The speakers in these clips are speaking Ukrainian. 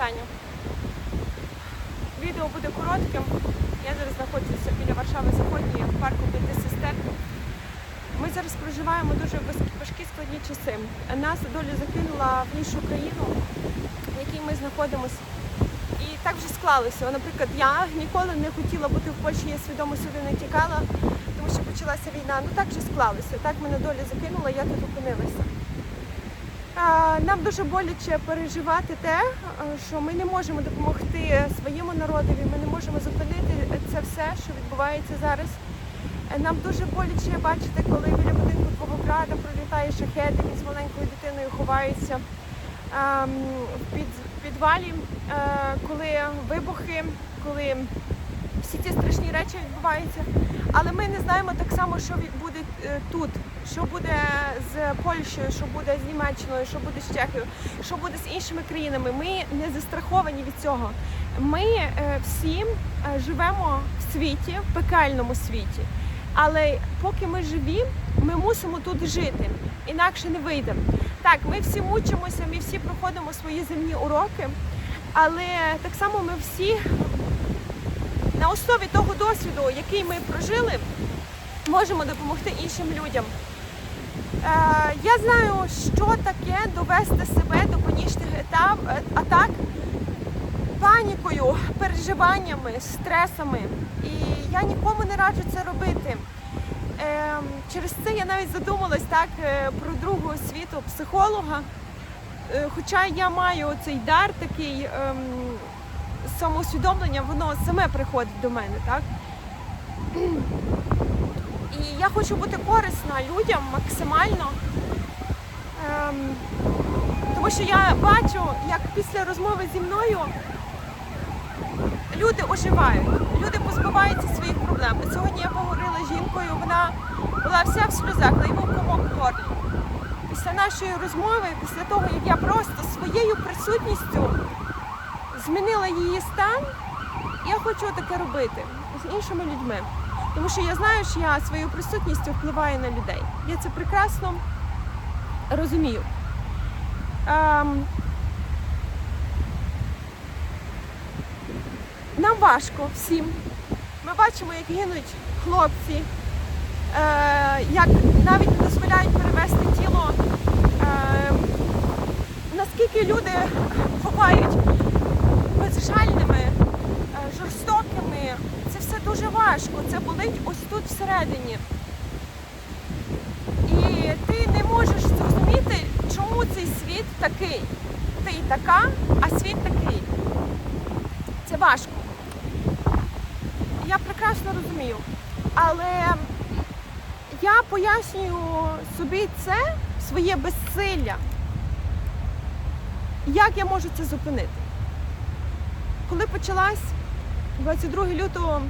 питання. Відео буде коротким. Я зараз знаходжуся біля Варшави Заходньої в парку П'яти сестер. Ми зараз проживаємо дуже важкі складні часи. Нас доля закинула в іншу країну, в якій ми знаходимося. І так вже склалося. Наприклад, я ніколи не хотіла бути в Польщі, я свідомо сюди не тікала, тому що почалася війна. Ну так вже склалося. Так мене доля закинула, я тут опинилася. Нам дуже боляче переживати те, е, що ми не можемо допомогти своєму народові, ми не можемо зупинити це все, що відбувається зараз. Е, Нам дуже боляче бачити, коли біля будинку твого брата пролітає шахет, він з маленькою дитиною ховається ем, в підвалі, е, коли вибухи, коли всі ці страшні речі відбуваються. Але ми не знаємо так само, що буде тут, що буде з Польщею, що буде з Німеччиною, що буде з Чехією, що буде з іншими країнами. Ми не застраховані від цього. Ми е, всі е, живемо в світі, в пекельному світі. Але поки ми живі, ми мусимо тут жити, інакше не вийдемо. Так, ми всі мучимося, ми всі проходимо свої земні уроки, але так само ми всі на основі того досвіду, який ми прожили, можемо допомогти іншим людям. Е, я знаю, що таке довести себе до панічних етап, е, атак панікою, переживаннями, стресами. І я нікому не раджу це робити. Ем, через це я навіть задумалась так е, про другу світу психолога. Хоча я маю цей дар такий ем, самоусвідомлення, воно саме приходить до мене, так? І я хочу бути корисна людям максимально. Ем, тому що я бачу, як після розмови зі мною люди оживають, люди позбуваються своїх проблем. От Сьогодні я поговорила з жінкою, вона була вся в сльозах, на йому комок горлі. Після нашої розмови, після того, як я просто своєю присутністю змінила її стан, я хочу таке робити з іншими людьми. Тому що я знаю, що я своєю присутністю впливаю на людей. Я це прекрасно розумію. Ем, нам важко всім. Ми бачимо, як гинуть хлопці, е, як навіть не дозволяють перевести тіло. Е, наскільки люди бувають безжальними, е, жорстокими, дуже важко. Це болить ось тут всередині. І ти не можеш зрозуміти, чому цей світ такий. Ти така, а світ такий. Це важко. Я прекрасно розумію. Але я пояснюю собі це, своє безсилля. Як я можу це зупинити? Коли почалась 22 лютого,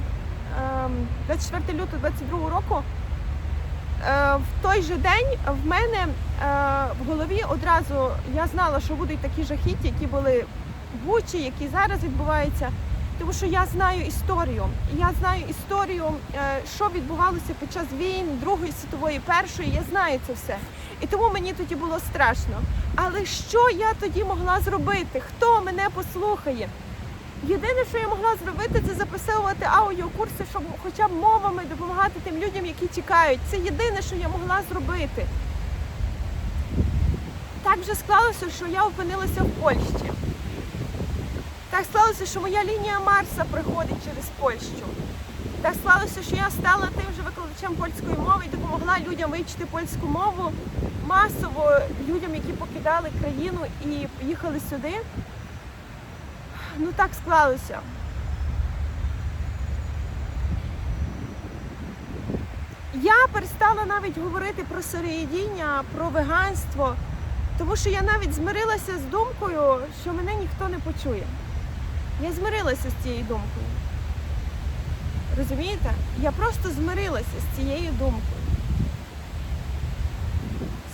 24 лютого 22 року, е, в той же день в мене е, в голові одразу я знала, що будуть такі жахіття, які були в Бучі, які зараз відбуваються. Тому що я знаю історію. Я знаю історію, е, що відбувалося під час війн, Другої світової, першої. Я знаю це все. І тому мені тоді було страшно. Але що я тоді могла зробити? Хто мене послухає? Єдине, що я могла зробити, це записувати аудіокурси, щоб хоча б мовами допомагати тим людям, які тікають. Це єдине, що я могла зробити. Так вже склалося, що я опинилася в Польщі. Так склалося, що моя лінія Марса проходить через Польщу. Так склалося, що я стала тим же викладачем польської мови і допомогла людям вивчити польську мову масово людям, які покидали країну і їхали сюди. Ну так склалося. Я перестала навіть говорити про сироїдіння, про веганство, тому що я навіть змирилася з думкою, що мене ніхто не почує. Я змирилася з цією думкою. Розумієте? Я просто змирилася з цією думкою.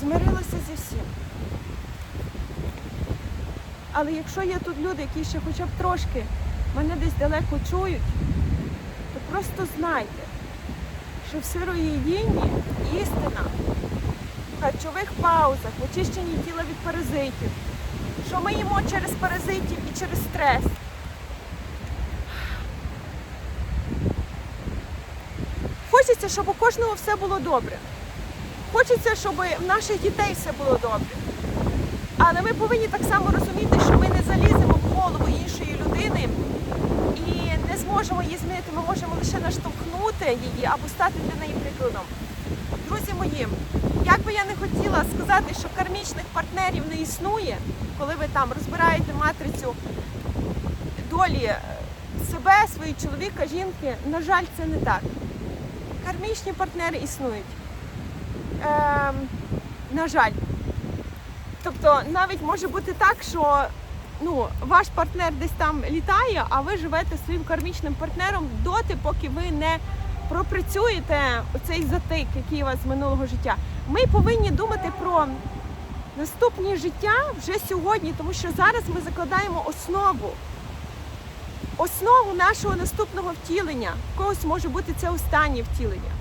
Змирилася зі всім. Але якщо є тут люди, які ще хоча б трошки мене десь далеко чують, то просто знайте, що в сироїдінні істина в харчових паузах, в очищенні тіла від паразитів, що ми їмо через паразитів і через стрес. Хочеться, щоб у кожного все було добре. Хочеться, щоб в наших дітей все було добре. Але ми повинні так само розуміти, що ми не заліземо в голову іншої людини і не зможемо її змінити. Ми можемо лише наштовхнути її або стати для неї прикладом. Друзі мої, як би я не хотіла сказати, що кармічних партнерів не існує, коли ви там розбираєте матрицю долі е, себе, свого чоловіка, жінки, на жаль, це не так. Кармічні партнери існують. Ем, на жаль. Тобто навіть може бути так, що ну, ваш партнер десь там літає, а ви живете своїм кармічним партнером доти, поки ви не пропрацюєте цей затик, який у вас з минулого життя. Ми повинні думати про наступні життя вже сьогодні, тому що зараз ми закладаємо основу. Основу нашого наступного втілення. В когось може бути це останнє втілення.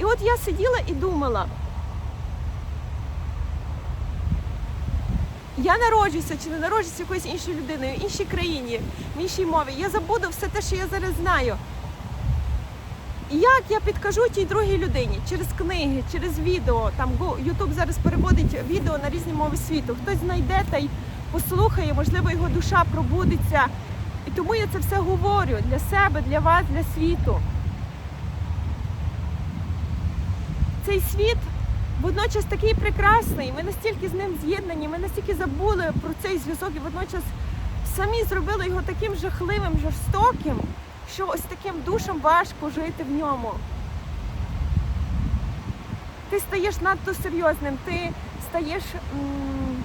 І от я сиділа і думала. Я народжуся чи не народжуся якоюсь іншою людиною, в іншій країні, в іншій мові. Я забуду все те, що я зараз знаю. Як я підкажу тій другій людині через книги, через відео. Там Ютуб зараз переводить відео на різні мови світу. Хтось знайде та й послухає, можливо, його душа пробудеться. І тому я це все говорю для себе, для вас, для світу. Цей світ водночас такий прекрасний. Ми настільки з ним з'єднані, ми настільки забули про цей зв'язок і водночас самі зробили його таким жахливим, жорстоким, що ось таким душам важко жити в ньому. Ти стаєш надто серйозним, ти стаєш м,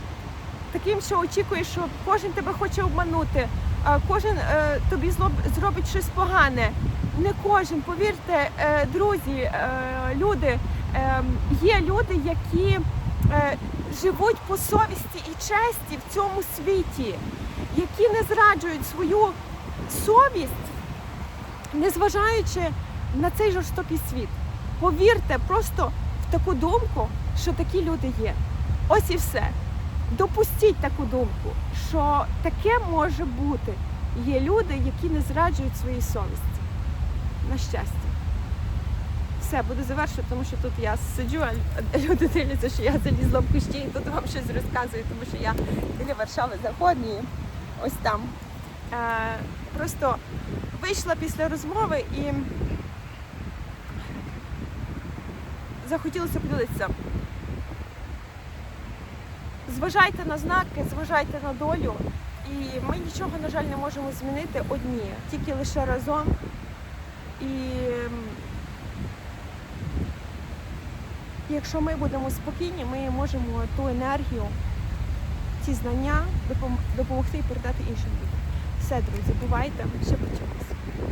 таким, що очікуєш, що кожен тебе хоче обманути, а кожен е, тобі злоб- зробить щось погане. Не кожен, повірте, е, друзі, е, люди, є люди, які е, живуть по совісті і честі в цьому світі, які не зраджують свою совість, незважаючи на цей жорстокий світ. Повірте просто в таку думку, що такі люди є. Ось і все. Допустіть таку думку, що таке може бути. Є люди, які не зраджують свої совісті. На щастя. Все, буду завершувати, тому що тут я сиджу, а люди дивляться, що я залізла в кущі і тут вам щось розказую, тому що я біля Варшави Заходньої, ось там. Е, просто вийшла після розмови і захотілося поділитися. Зважайте на знаки, зважайте на долю. І ми нічого, на жаль, не можемо змінити одні, тільки лише разом. І якщо ми будемо спокійні, ми можемо ту енергію, ці знання допомогти і передати іншим людям. Все, друзі, бувайте, ще почуємося.